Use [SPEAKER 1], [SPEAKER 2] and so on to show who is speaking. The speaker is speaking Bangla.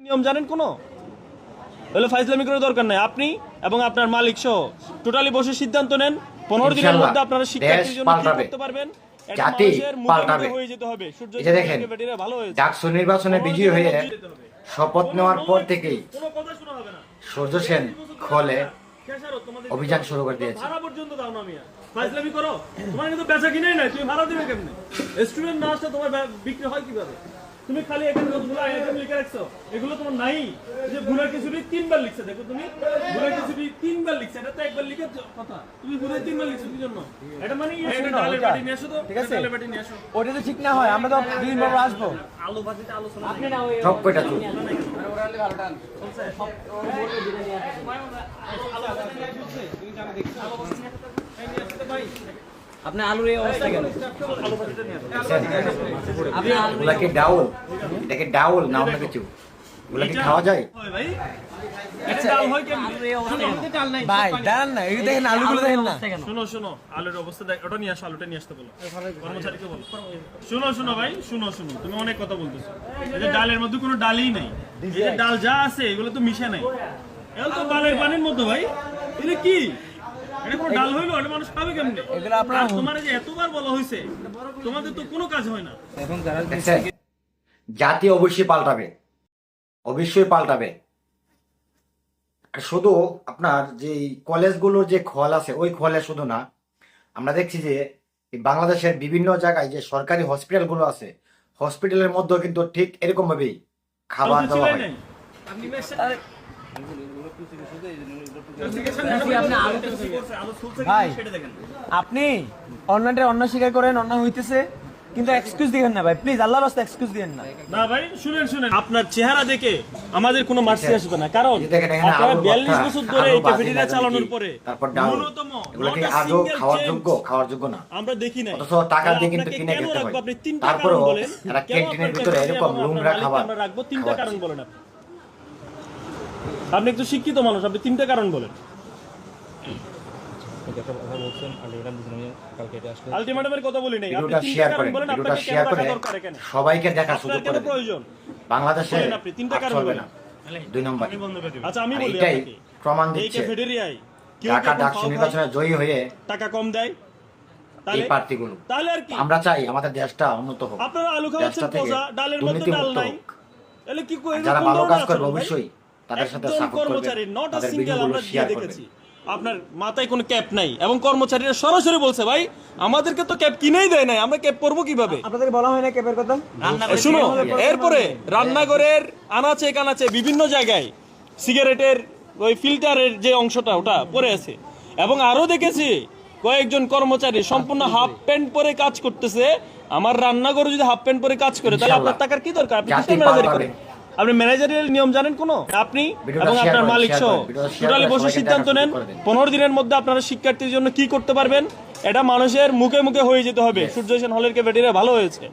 [SPEAKER 1] নিয়ম জানেন কোনো? হলে ফাইজলামি করে দরকার নাই। আপনি এবং আপনার মালিক সহ টোটালি বসে সিদ্ধান্ত নেন। পনেরো দিনের মধ্যে আপনারা শিক্ষার্থীর জন্য কি করতে পারবেন?
[SPEAKER 2] জাতি পাল্টাবে।
[SPEAKER 1] হয়ে যেতে হবে। সূর্য
[SPEAKER 2] দেখেন, ডাকসু নির্বাচনে বিজয়ী হয়ে শপথ নেওয়ার পর থেকেই
[SPEAKER 1] কোনো কথা শোনা হবে না।
[SPEAKER 2] সূর্য সেন খলে অভিযান শুরু করে দিয়েছে।
[SPEAKER 1] ভাড়া পর্যন্ত দাও না মিয়া। ফাইজলামি করো। তোমার কিন্তু বেচা কিনেই নাই। তুমি ভাড়া দিবে কেমনে? স্টুডেন্ট না আসলে তোমার বিক্রি হয় কীভাবে? তুমি খালি এখানে ভুলা আইটেম লিখে রাখছো এগুলো তোমার নাই। যে ভুলা কিছুটি তিনবার লিখছে দেখো তুমি। ভুলা কিছুটি তিনবার লিখছে এটা তো একবার লিখে কথা। তুমি ভুলা তিনবার লিখছো কি জন্য? এটা মানে ইয়ে এটা ডালের বাটি নিয়ে আসো তো
[SPEAKER 3] ঠিক আছে?
[SPEAKER 1] ডালের বাটি নিয়ে আসো
[SPEAKER 3] ওটা তো ঠিক না হয় আমরা তো দুই বার আসব।
[SPEAKER 1] আলু ভাজিতে আলোচনা
[SPEAKER 2] সব কয়টা চুল
[SPEAKER 3] আপনি আলুর এই অবস্থা কেন আপনি আলু
[SPEAKER 2] ওগুলা কি ডাউল এটা কি ডাউল না অন্য কিছু ওগুলা কি খাওয়া যায়
[SPEAKER 1] হয় ভাই। হয় কেমনে?
[SPEAKER 3] এই অবস্থা কেন? ভাই দাঁড়ান না এই দেখেন আলুগুলো দেখেন না।
[SPEAKER 1] শোনো শোনো। আলুর অবস্থা দেখ ওটা নিয়ে আসো আলুটা নিয়ে আসতে বলো। কর্মচারীকে বলো। শোনো শোনো ভাই শোনো শোনো। তুমি অনেক কথা বলতেছো। এই যে ডালের মধ্যে কোনো ডালই নাই। এই যে ডাল যা আছে এগুলো তো মিশে নাই। এগুলো তো বালের পানির মতো ভাই। এটা কি?
[SPEAKER 3] এগুলো আপনার-
[SPEAKER 1] তোমার যে এতবার বলা হয়েছে তোমাদের তো কোনো কাজ হয় না।
[SPEAKER 3] এখন যারা
[SPEAKER 2] জাতি অবশ্যই পাল্টাবে। অবশ্যই পাল্টাবে। শুধু আপনার যে কলেজগুলোর যে খল আছে ওই খলে শুধু না আমরা দেখছি যে বাংলাদেশের বিভিন্ন জায়গায় যে সরকারি হসপিটালগুলো আছে হসপিটালের মধ্যেও কিন্তু ঠিক এরকম ভাবেই খাবার দেওয়া হয়।
[SPEAKER 1] আপনি
[SPEAKER 3] ভাই। অন্যটা অন্য স্বীকার করেন অন্য হইতেছে কিন্তু এক্সকিউজ দিবেন না ভাই প্লিজ আল্লাহর রাস্তা এক্সকিউজ দিবেন না।
[SPEAKER 1] না ভাই শুনেন শুনেন। আপনার চেহারা দেখে আমাদের কোনো মার্সি আসবে না কারণ আপনারা
[SPEAKER 2] আলুর
[SPEAKER 1] বিয়াল্লিশ
[SPEAKER 2] ভর্তা,
[SPEAKER 1] বছর ধরে এই ক্যাফেটেরিয়া চালানোর পরে
[SPEAKER 2] তারপর
[SPEAKER 1] ন্যূনতম
[SPEAKER 2] এগুলো কি
[SPEAKER 1] single
[SPEAKER 2] খাওয়ার যোগ্য খাওয়ার যোগ্য না।
[SPEAKER 1] আমরা দেখি নাই।
[SPEAKER 2] অথচ টাকা দিয়ে কিন্তু কিনে খেতে হয়।
[SPEAKER 1] আপনি তিনটা
[SPEAKER 2] তারপরেও
[SPEAKER 1] কারণ বলেন।
[SPEAKER 2] এরা ক্যান্টিনের ভিতরে এরকম
[SPEAKER 1] মালিককে
[SPEAKER 2] খাবার
[SPEAKER 1] আমরা রাখব? তিনটা কারণ বলেন আপনি। আপনি একটু শিক্ষিত মানুষ আপনি তিনটা কারণ বলেন। আলটিমেটামের কথা বলি নাই। আপনি
[SPEAKER 2] ভিডিওটা
[SPEAKER 1] তিনটা
[SPEAKER 2] শেয়ার
[SPEAKER 1] কারণ
[SPEAKER 2] করেন
[SPEAKER 1] বলেন
[SPEAKER 2] ভিডিওটা
[SPEAKER 1] আপনাকে কেন
[SPEAKER 2] শেয়ার
[SPEAKER 1] রাখা
[SPEAKER 2] করে
[SPEAKER 1] দরকার এখানে?
[SPEAKER 2] সবাইকে দেখার সুযোগ করে
[SPEAKER 1] প্রয়োজন?
[SPEAKER 2] বাংলাদেশে
[SPEAKER 1] আপনি, তিনটা কারণ বলেন।
[SPEAKER 2] দুই নম্বর।
[SPEAKER 1] আচ্ছা আমি বলি
[SPEAKER 2] এটাই প্রমাণ দিচ্ছে। ঢাকা
[SPEAKER 1] যখন
[SPEAKER 2] নির্বাচনে জয়ী হয়ে
[SPEAKER 1] টাকা কম দেয়
[SPEAKER 2] এই
[SPEAKER 1] তাহলে তাহলে আর কি?
[SPEAKER 2] আমরা চাই আমাদের দেশটা উন্নত হোক।
[SPEAKER 1] আপনারা আলু খাওয়াচ্ছেন ডালের মধ্যে ডাল নাই। তাহলে কি করে
[SPEAKER 2] যারা ভালো কাজ করবে অবশ্যই তাদের সাথে
[SPEAKER 1] কর্মচারী নট আ সিঙ্গেল আমরা দিয়ে দেখেছি। আপনার মাথায় কোনো ক্যাপ নাই। এবং কর্মচারীরা সরাসরি বলছে ভাই আমাদেরকে তো ক্যাপ কিনেই দেয় নাই আমরা ক্যাপ পরবো কীভাবে?
[SPEAKER 3] আপনাদের বলা হয় না ক্যাপের কথা?
[SPEAKER 1] শুনো এরপরে রান্নাঘরের আনাচে কানাচে বিভিন্ন জায়গায় সিগারেটের ওই ফিল্টারের যে অংশটা ওটা পরে আছে। এবং আরও দেখেছি কয়েকজন কর্মচারী সম্পূর্ণ হাফ প্যান্ট পরে কাজ করতেছে। আমার রান্নাঘরে যদি হাফ প্যান্ট পরে কাজ করে তাহলে আপনার টাকার কি দরকার? আপনি ম্যানেজারি করেন। আপনি ম্যানেজারিয়াল নিয়ম জানেন কোনো? আপনি এবং আপনার মালিক সহ। টোটালি বসে সিদ্ধান্ত নেন। পনেরো দিনের মধ্যে আপনারা শিক্ষার্থীর জন্য কি করতে পারবেন? এটা মানুষের মুখে মুখে হয়ে যেতে হবে। সূর্য সেন হলের ক্যাফেটেরিয়া ভালো হয়েছে।